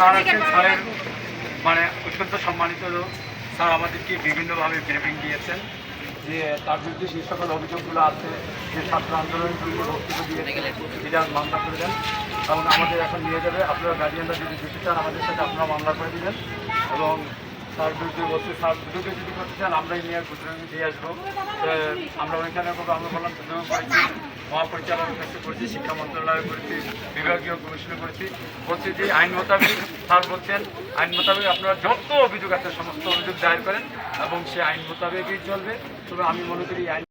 স্যারের মানে অত্যন্ত সম্মানিত স্যার আমাদেরকে বিভিন্নভাবে ব্রিফিং দিয়েছেন যে তার বিরুদ্ধে সেই সকল অভিযোগগুলো আছে, যে ছাত্র আন্দোলনগুলো বক্তব্য দিয়ে এটা মামলা করে দেন এবং আমাদের এখন নিয়ে যাবে। আপনারা গার্জিয়ানরা যদি যেতে চান, আমাদের সাথে আপনারা মামলা করে দেবেন এবং যদি করতে চান নিয়ে আসব। আমরা ওইখানে করব আমরা বললাম শিক্ষা করেছি, বিভাগীয় করেছি। আইন মোতাবেক স্যার আইন মোতাবেক আপনারা যত অভিযোগ আছে, সমস্ত অভিযোগ দায়ের করেন এবং সে আইন মোতাবেকই চলবে। তবে আমি মনে করি আইন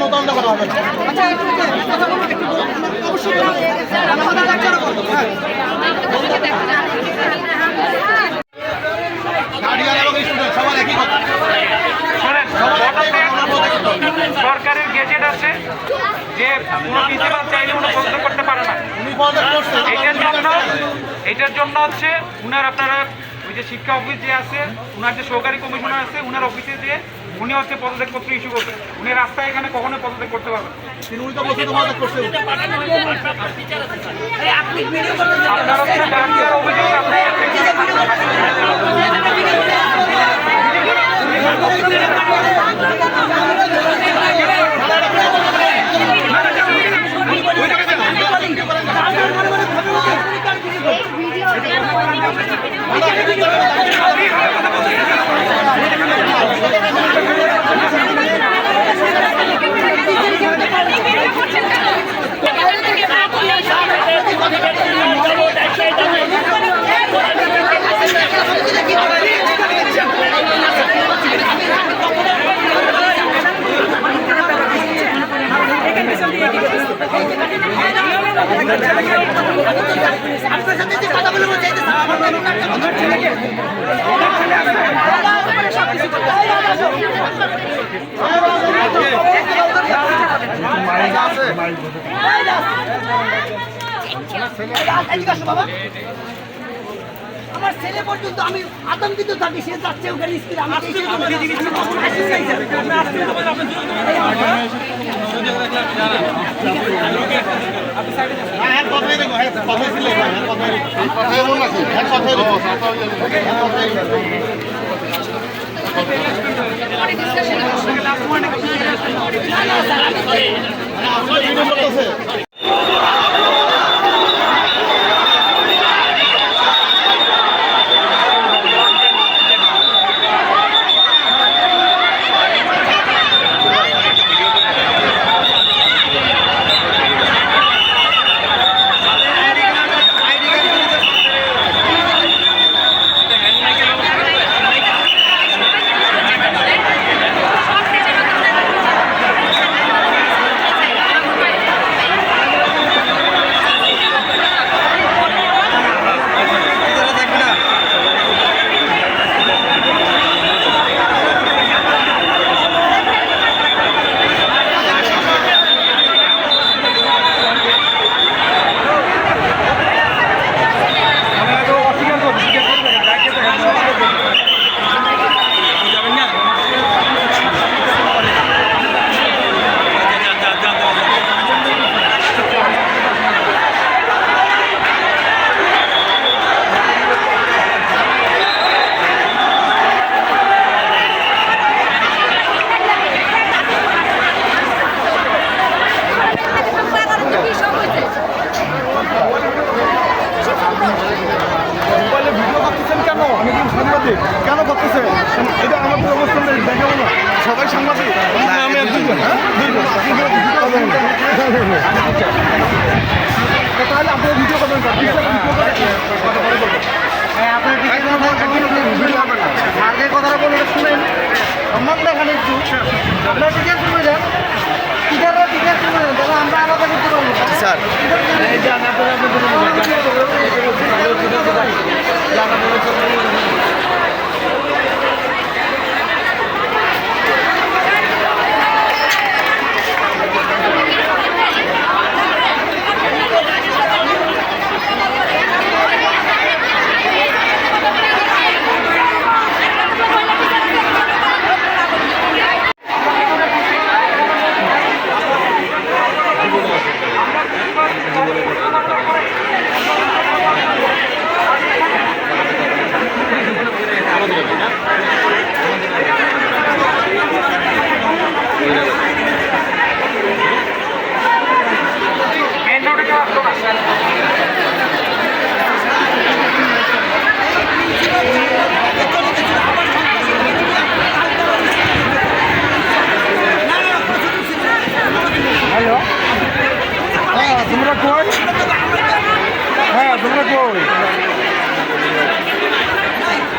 তদন্ত করা সরকারের গেজেট আছে। যে কোনো প্রিন্সিপাল চাইলে উনি বন্ধ করতে পারে না। উনি এটার জন্য এটার জন্য হচ্ছে উনার আপনারা ওই যে শিক্ষা অফিস যে আছে উনার যে সহকারী কমিশনার আছে উনার অফিসে যে উনি হচ্ছে পদত্যাগ পত্র ইস্যু করবেন উনি রাস্তায় এখানে কখনো পদত্যাগ করতে পারবেন আপনার হচ্ছে ডাক্তার অভিযোগ বাবা। আমার ছেলে পর্যন্ত আমি আতঙ্কিত থাকি সে যাচ্ছে ওখানে স্কুলে আমি কখনো আসি নাই স্যার। হ্যাঁ হ্যাঁ কথাই দেখো হ্যাঁ কথাই ছিল হ্যাঁ কথাই কথাই এমন আছে হ্যাঁ কথাই দেখো হ্যাঁ কথাই আপনার ভিডিও করতেছে মোবাইলে ভিডিও করতেছেন কেন আমি কিন্তু কেন করতেছে এটা আমাদের অবস্থান দেখাবো না সবাই সাংবাদিক আমি হ্যাঁ? দুইজন। তাহলে আপনারা ভিডিও করবেন ভিডিও করবেন স্যারকে কথাটা বলে শুনেন সম্মান দেখান একটু। আপনারা টিচার শুনে যান। টিচাররা টিচার শুনে যান তাহলে আমরা আলাদা করতে পারব। স্যার। হ্যাঁ তোমরা কই হ্যাঁ তোমরা কই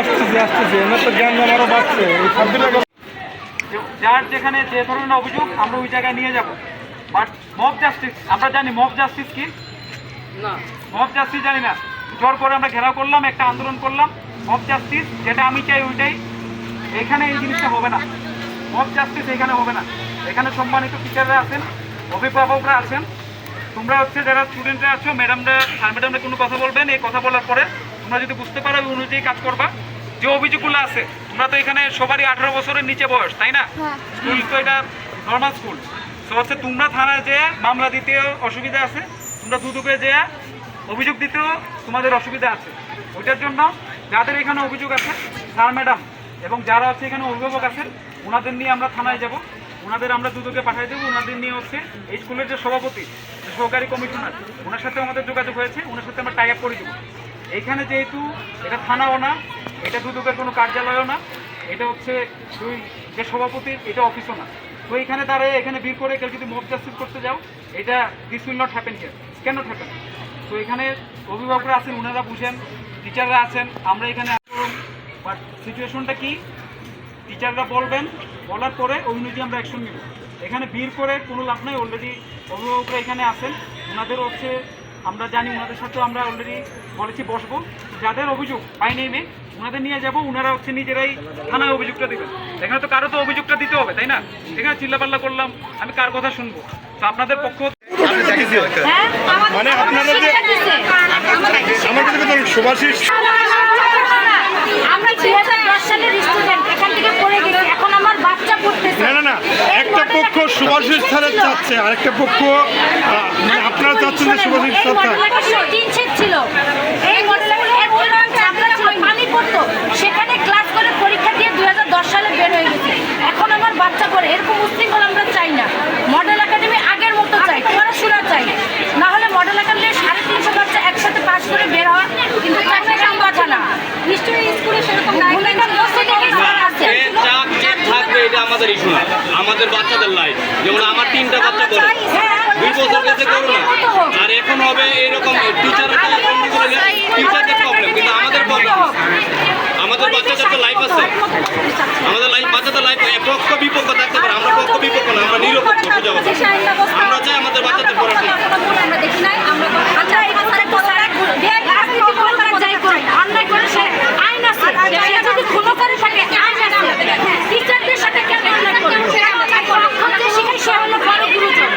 আসতেছি আসতেছি। এমনি তো জ্ঞান আমারও বাড়ছে। এই সাবজেক্টটা যার যেখানে যে ধরনের অভিযোগ আমরা ওই জায়গায় নিয়ে যাব। বাট মব জাস্টিস আমরা জানি মব জাস্টিস কি? না। মব জাস্টিস জানি না। জোর করে আমরা ঘেরাও করলাম একটা আন্দোলন করলাম। মব জাস্টিস যেটা আমি চাই ওইটাই। এখানে এই জিনিসটা হবে না। মব জাস্টিস এখানে হবে না। এখানে সম্মানিত টিচাররা আছেন অভিভাবকরা আছেন। তোমরা হচ্ছে যারা স্টুডেন্টরা আছো ম্যাডামরা স্যার ম্যাডামরা কোনো কথা বলবেন এই কথা বলার পরে তোমরা যদি বুঝতে পারো ওই অনুযায়ী কাজ করবা যে অভিযোগগুলো আছে তোমরা তো এখানে সবারই আঠারো বছরের নিচে বয়স তাই না? স্কুল তো এটা নর্মাল স্কুল তো হচ্ছে তোমরা থানায় যে মামলা দিতে অসুবিধা আছে তোমরা দুদুকে যে অভিযোগ দিতেও তোমাদের অসুবিধা আছে। ওইটার জন্য যাদের এখানে অভিযোগ আছে স্যার ম্যাডাম এবং যারা হচ্ছে এখানে অভিভাবক আছেন ওনাদের নিয়ে আমরা থানায় যাব। ওনাদের আমরা দুদকে পাঠিয়ে দেবো ওনাদের নিয়ে হচ্ছে এই স্কুলের যে সভাপতি যে সহকারী কমিশনার ওনার সাথে আমাদের যোগাযোগ হয়েছে ওনার সাথে আমরা টাই আপ করে দেবো। এইখানে যেহেতু এটা থানাও না, এটা দুদকের কোনো কার্যালয়ও না, এটা হচ্ছে দুই যে সভাপতির এটা অফিসও না। তো এখানে দাঁড়িয়ে, এখানে ভিড় করে কেউ যদি মব জাস্টিস করতে যাও, এটা this will not happen here. কেন হ্যাপেন? তো এখানে অভিভাবকরা আছেন ওনারা বুঝেন, টিচাররা আছেন, আমরা এখানে বাট সিচুয়েশনটা কি? টিচাররা বলবেন, বলার পরে ওই অনুযায়ী আমরা অ্যাকশন নিব। এখানে ভিড় করে কোনো লাভ নাই, অলরেডি অভিভাবকরা এখানে আছেন ওনাদের হচ্ছে আমরা জানি ওনাদের সাথেও আমরা অলরেডি বলেছি বসবো। যাদের অভিযোগ পাই নেমে ওনাদের নিয়ে যাব, ওনারা হচ্ছে নিজেরাই থানায় অভিযোগটা দেবেন। এখানে তো কারও তো অভিযোগটা দিতে হবে, তাই না? এখানে চিল্লাপাল্লা করলাম, আমি কার কথা শুনব? আপনাদের পক্ষ হ্যাঁ? মানে আপনারা যে আমাদের কিন্তু সুভাষিস আমরা দুই হাজার দশ সালের স্টুডেন্ট এখান থেকে পড়ে গেছি। এখন আমার বাচ্চা পড়তেছে। না না না। একটা পক্ষ একটা সুভাষিস স্যারের চাচ্ছে আরেকটা পক্ষ মানে আপনারা চাচ্ছেন যে সুভাষিস স্যার ছিল। এই পানি সেখানে ক্লাস করে পরীক্ষা দিয়ে দুই হাজার দশ সালে বের হয়ে গেছে। এখন আমার বাচ্চা করে এরকম উশৃঙ্খল আমরা চাই না। মডেল একাডেমি মতো চাই পড়াশোনা চাই। না হলে মডেল একাডেমি সাড়ে তিনশো বাচ্চা একসাথে পাস করে বের হওয়া কিন্তু চাকরির কথা না। নিশ্চয়ই স্কুলে সেরকম থাকবে এটা আমাদের ইস্যু না। আমাদের বাচ্চাদের লাইফ যেমন আমার তিনটা বাচ্চা পড়ে। দুই বছর গেছে করোনা আর এখন হবে এরকম টিচাররা টিচারদের প্রবলেম কিন্তু আমাদের প্রবলেম আমাদের বাচ্চাদের তো লাইফ আছে। আমাদের লাইফ বাচ্চাদের লাইফ পক্ষ বিপক্ষ থাকতে পারে। আমরা পক্ষ বিপক্ষ না আমরা নিরপেক্ষ আমরা চাই আমাদের বাচ্চাদের পড়াশোনা আমরা দেখি নাই আমরা আচ্ছা এই কথাটা অন্যায় করে সে আইন আছে। সে যদি খুনো করে থাকে আইন আছে। টিচারদের সাথে কেন অন্যায় করে এখন যে শিখাই সে হলো বড় গুরুজন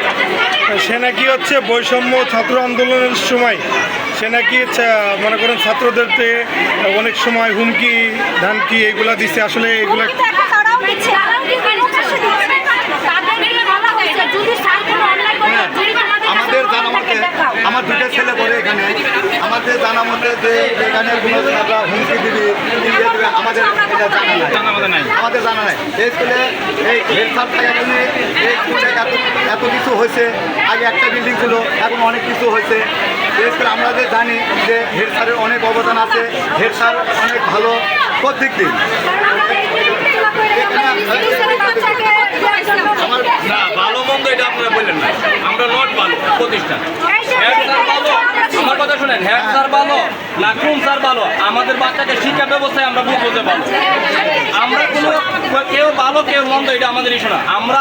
সে নাকি হচ্ছে বৈষম্য ছাত্র আন্দোলনের সময় সে নাকি মনে করেন ছাত্রদেরকে অনেক সময় হুমকি ধামকি এগুলা দিচ্ছে আসলে এগুলা তারাও দিচ্ছে তারাও দিচ্ছে তাদেরকে বলা হয়েছে যদি স্যার কোনো অন্যায় করে যদি তোমাদের কাছে আমাদের জানা মতে আমার দুটো ছেলে পড়ে এখানে। আমাদের জানা মতে যে এখানে কোনো হুমকি দিবি আমাদের এটা জানা নাই। আমাদের জানা নাই। এই স্কুলে এই হেড স্যার থাকাকালীন এই স্কুলে এত এত কিছু হয়েছে। আগে একটা বিল্ডিং ছিল এখন অনেক কিছু হয়েছে। এই স্কুলে আমরা যে জানি যে হেড স্যারের অনেক অবদান আছে। হেড স্যার অনেক ভালো প্রত্যেক দিন না ভালো মন্দ এটা আপনারা বললেন না। আমরা নট ভালো প্রতিষ্ঠান। হেড স্যার ভালো? আমার কথা শুনেন স্যার ভালো? না কোন স্যার ভালো? আমাদের বাচ্চাকে শিক্ষা ব্যবস্থায় আমরা বুঝ বলতে পারব। আমরা কোনো কেউ ভালো কেউ মন্দ এটা আমাদের ইস্যু না। আমরা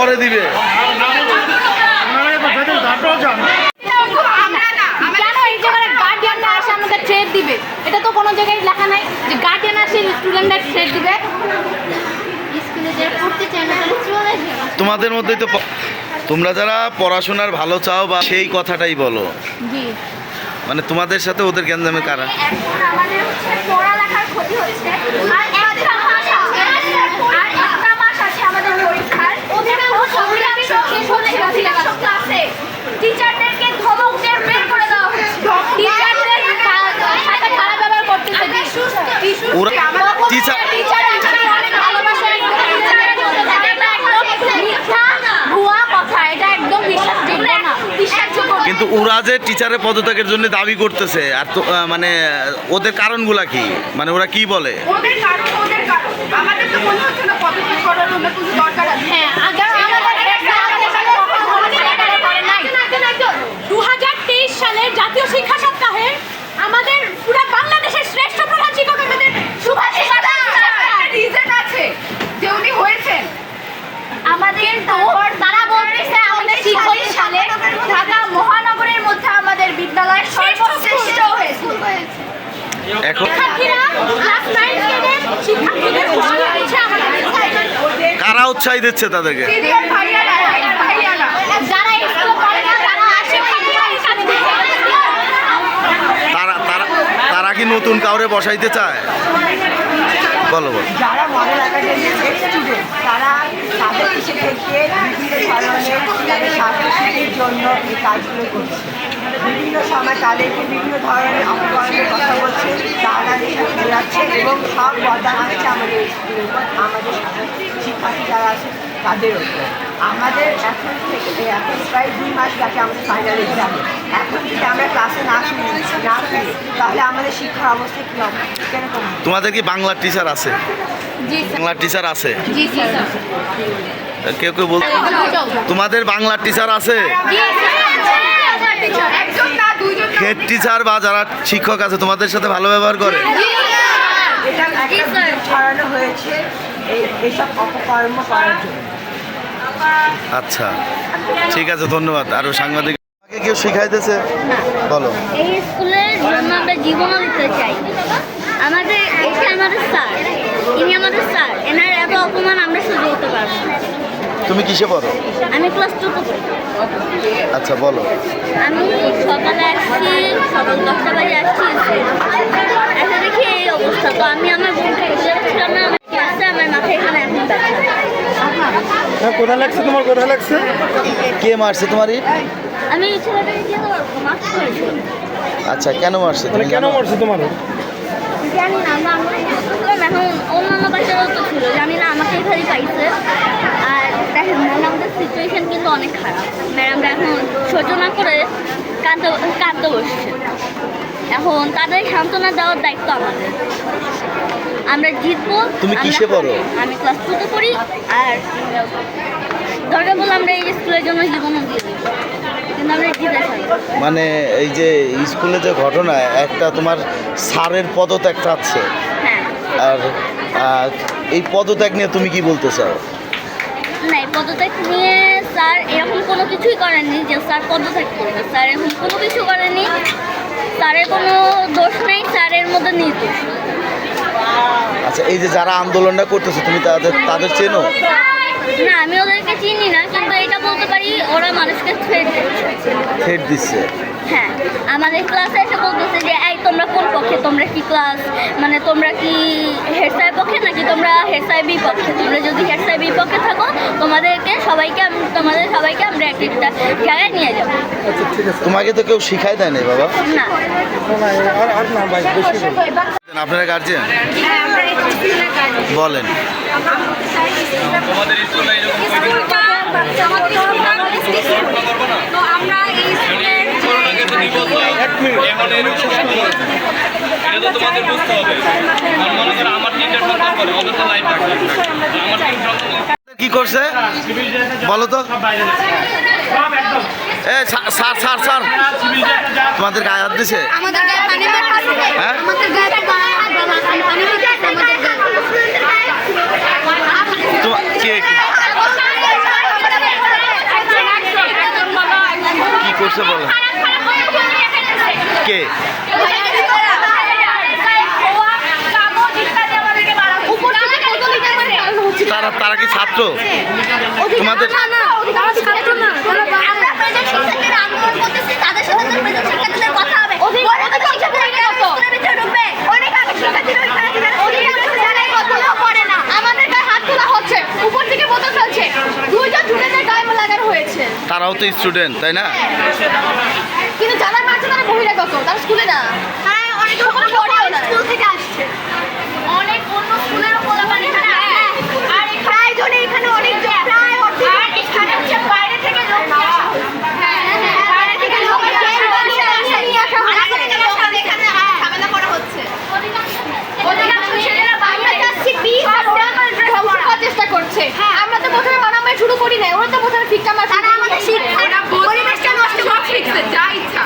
পরে দিবে। ট্রেড এটা তো কোনো জায়গায় লেখা নাই যে গার্ডিয়ান আসে স্টুডেন্টরা ট্রেড তোমাদের মধ্যেই তো তোমরা যারা পড়াশোনার ভালো চাও বা সেই কথাটাই বলো। মানে তোমাদের সাথে ওদের গ্যাঞ্জামে কারা এখন আমাদের হচ্ছে পড়ালেখার ক্ষতি হচ্ছে আর একটা মাস আছে আর একটা মাস আছে আমাদের পরীক্ষার অধিকাংশ অধিকাংশ অধিকাংশ ক্লাসে টিচারদেরকে ধমক দিয়ে বের করে দেওয়া হচ্ছে টিচারদের সাথে খারাপ ব্যবহার করতেছে ওরা টিচার টিচার অনেক ভালোবাসে একদম টিচারের মধ্যে থাকে এটা একদম মিথ্যা ভুয়া কথা এটা একদম বিশ্বাসযোগ্য না বিশ্বাসযোগ্য না। কিন্তু ওরা যে টিচারের পদত্যাগের জন্য দাবি করতেছে আর তো মানে ওদের কারণগুলা কি? মানে ওরা কি বলে? ওদের কারণ ওদের কারণ। আমাদের তো মনে হচ্ছে না পদত্যাগ করার কোনো দরকার আছে। হ্যাঁ আগে আমাদের একটা আমাদের সাথে কখনো ঘটনা করে নাই। দু সালের জাতীয় শিক্ষা সপ্তাহে আমাদের পুরো বাংলাদেশের শ্রেষ্ঠ প্রধান শিক্ষক আমাদের সুভাষ রিজন আছে যে উনি হয়েছেন আমাদের তারা বলতেছে আমাদের শিক্ষক সালে ঢাকা মহানগরের মধ্যে আমাদের বিদ্যালয় সর্বশ্রেষ্ঠ হয়েছে। এখন শিক্ষার্থীরা ক্লাস নাইন টেনের শিক্ষার্থীদের খুশি হয়েছে আমাদের কারা উৎসাহ দিচ্ছে তাদেরকে? তারা তারা তারা তারা কি নতুন কাউরে বসাইতে চায়? বলো বলো। যারা তারা তাদের থেকে বিভিন্ন ধরনের তাদের স্বাস্থ্যের জন্য এই কাজগুলো করছে বিভিন্ন সময় তাদেরকে বিভিন্ন ধরনের অপকরণের কথা বলছে তারা বোঝাচ্ছে এবং সব বদা হচ্ছে আমাদের স্কুলের আমাদের শিক্ষার্থী যারা আছে তাদের উপর আমাদের এখন থেকে এখন প্রায় দুই মাস বাকি আমাদের ফাইনাল এক্সামে এখন যদি আমরা ক্লাসে না শুনি না শুনি তাহলে আমাদের শিক্ষার অবস্থা কী হবে হবে? তোমাদের কি বাংলার টিচার আছে বাংলার টিচার আছে? কেউ কেউ বল তোমাদের বাংলার টিচার আছে? একজন না দুইজন না। হেড টিচার বা যারা শিক্ষক আছে তোমাদের সাথে ভালো ব্যবহার করে? এটা একটা স্যার। ছড়ানো হয়েছে। এই এইসব অপকর্ম করার জন্য। আচ্ছা ঠিক আছে ধন্যবাদ। আরও সাংবাদিক কেউ শিখাইতেছে? বলো। এই স্কুলের জন্য আমরা জীবনও দিতে চাই। আমাদের আমাদের স্যার ইনি আমাদের স্যার। এনার এত অপমান আমরা সহ্য করতে পারব তুমি কিসে পড়ো? আমি ক্লাস পড়ি। আচ্ছা বলো। আমি সকালে আসছি সকাল দশটা বাজে আসছি এসে দেখি এই অবস্থা। তো আমি আমার বোনকে না ক্লাসে আমার মাথায় এখানে এখন ব্যথা হ্যাঁ কোথায় লাগছে তোমার? কোথায় লাগছে? কে মারছে তোমারই আমি ছেলেটাকে করেছি। আচ্ছা কেন মারছে? মানে তুমি কেন? মারছে তোমার? জানি না আমরা আমরা ছিলাম অন্যান্য বাচ্চারাও তো ছিল জানি না আমাকে এখানে পাইছে আর দেখেন ম্যাডামদের সিচুয়েশন কিন্তু অনেক খারাপ। ম্যাডামরা এখন সহ্য না করে কাঁদতে কাঁদতে বসছে। এখন তাদের সান্ত্বনা দেওয়ার দায়িত্ব আমাদের। আমরা জিতবো তুমি কিসে পড়ো? আমি ক্লাস টুতে পড়ি আর দরকার বলে আমরা এই স্কুলের জন্য জীবনও দিয়ে মানে এই যে স্কুলে যে ঘটনা একটা তোমার স্যারের পদত্যাগ চাচ্ছে। হ্যাঁ। আর এই পদত্যাগ নিয়ে তুমি কি বলতে চাও? না এই পদত্যাগ নিয়ে স্যার এরকম কোনো কিছুই করেননি যে স্যার পদত্যাগ করবে। স্যার এরকম কোনো কিছু করেনি স্যারের কোনো দোষ নেই স্যারের মধ্যে নির্দোষ। আচ্ছা এই যে যারা আন্দোলনটা করতেছে তুমি তাদের তাদের চেনো? না আমি ওদেরকে চিনি না এটা বলতে পারি ওরা মানুষকে থ্রেট দিচ্ছে। থ্রেট দিচ্ছে? হ্যাঁ আমাদের ক্লাসে এসে বলতেছে যে এই তোমরা কোন পক্ষে? তোমরা কি ক্লাস মানে তোমরা কি হেড স্যার পক্ষে নাকি তোমরা হেড স্যার বিপক্ষে তোমরা যদি হেড স্যার বিপক্ষে থাকো তোমাদেরকে সবাইকে আম- তোমাদের সবাইকে আমরা এক একটা জায়গায় নিয়ে যাব। তোমাকে তো কেউ শিখাই দেয় নাই বাবা। না। আর আর না ভাই বেশি বলো। আপনারা গার্জিয়ান বলেন। তোমাদের স্কুলে এরকম কি করছে? বলো তো। এ স্যার স্যার তোমাদের গায়ে হাত দিছে? হ্যাঁ? আমাদের গায়ে পানি মারছে পানি মারছে আমাদের তোমা- কে কি করছে বলো কে তারা তারা কি ছাত্র তোমাদের আমরা প্রেজেন্ট শিক্ষার্থীরা আন্দোলন করতেছি তাদের সাথে তো প্রেজেন্ট শিক্ষার্থীদের কথা হবে ওরা তো শিক্ষার্থীরা স্কুলের ভিতরে ঢুকবে অনেক আগে শিক্ষার্থীরা ওইখানে দিবেন অধিকাংশ জায়গায় কথাও করে না আমাদের গায়ে হাত তোলা হচ্ছে উপর থেকে বোতল ফেলছে দুইজন স্টুডেন্টের গায়ে লাগানো হয়েছে তারাও তো স্টুডেন্ট তাই না? কিন্তু যারা তারা বহিরাগত তারা স্কুলে না? হ্যাঁ অনেক স্কুল থেকে আসছে। অনেক অন্য স্কুলেরও পোলাপান এখানে আর প্রায় জনে এখানে অনেক জন প্রায় অর্ধেক আর এখানে হচ্ছে বাইরে থেকে লোক নিয়ে আসা হ্যাঁ। হ্যাঁ বাইরে থেকে লোক নিয়ে আসা নিয়ে আসা হয়। এখানে ঝামেলা করা হচ্ছে। অধিকাংশ ছেলেরা বাইরে। যাচ্ছে বিশ ধ্বংস করার চেষ্টা করছে। আমরা তো প্রথমে শুরু করি নাই ওরা তো প্রথমে ফিক্কা মারছে তারা আমাদের শিক্ষা পরিবেশটা নষ্ট করছে শিখছে যা ইচ্ছা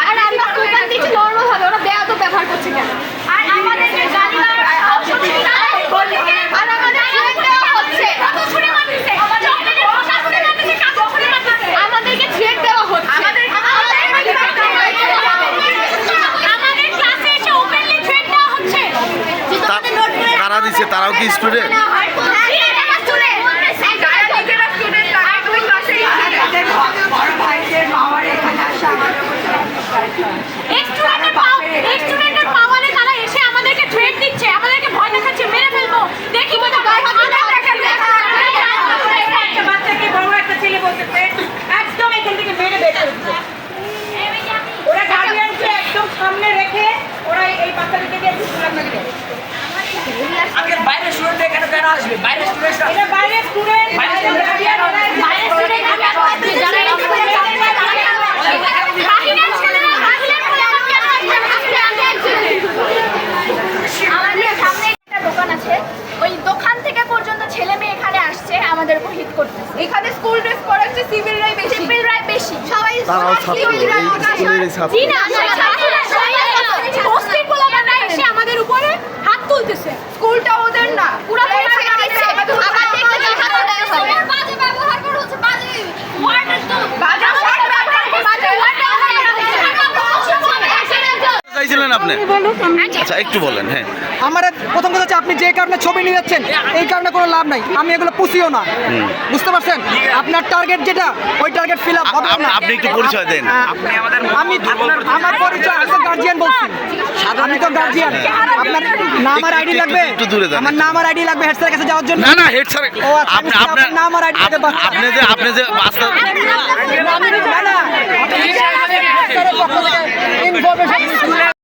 আর আমরা স্লোগান দিচ্ছি নর্মাল হবে ওরা বেয়াদব ব্যবহার করছে কেন আর আমাদেরকে গালি দেওয়ার অসুবিধা আর আমাদের থ্রেট দেওয়া হচ্ছে আমাদেরকে থ্রেট দেওয়া হচ্ছে আমাদের আমাদের ক্লাসে এসে ওপেনলি থ্রেট দেওয়া হচ্ছে যে তা- তোমাদের নোট করে কারা দিচ্ছে তারাও কি স্টুডেন্ট দোকান আছে। ওই দোকান থেকে পর্যন্ত ছেলে এখানে আসছে আমাদের উপর করতে এখানে স্কুল ড্রেস পরে সবাই তারাও আপনি? আচ্ছা একটু বলেন হ্যাঁ। আমার প্রথম কথা হচ্ছে আপনি যে কারণে ছবি নিয়ে যাচ্ছেন এই কারণে কোনো লাভ নাই। আমি এগুলো পুষিও না। বুঝতে পারছেন? আপনার টার্গেট যেটা ওই টার্গেট ফিল আপ হবে না। আপনি একটু পরিচয় দেন। আমি আমার পরিচয় আমি তো গার্জিয়ান বলছি। আমি তো গার্জিয়ান আপনার নাম আর আইডি লাগবে? একটু দূরে যান। আমার নাম আর আইডি লাগবে হেড স্যারের কাছে যাওয়ার জন্য? না না হেড স্যার ও আচ্ছা, আপনি আপনার নাম আর ID টা আপনি যে আপনি যে বাস্তা না, না, আপনি ইনফরমেশন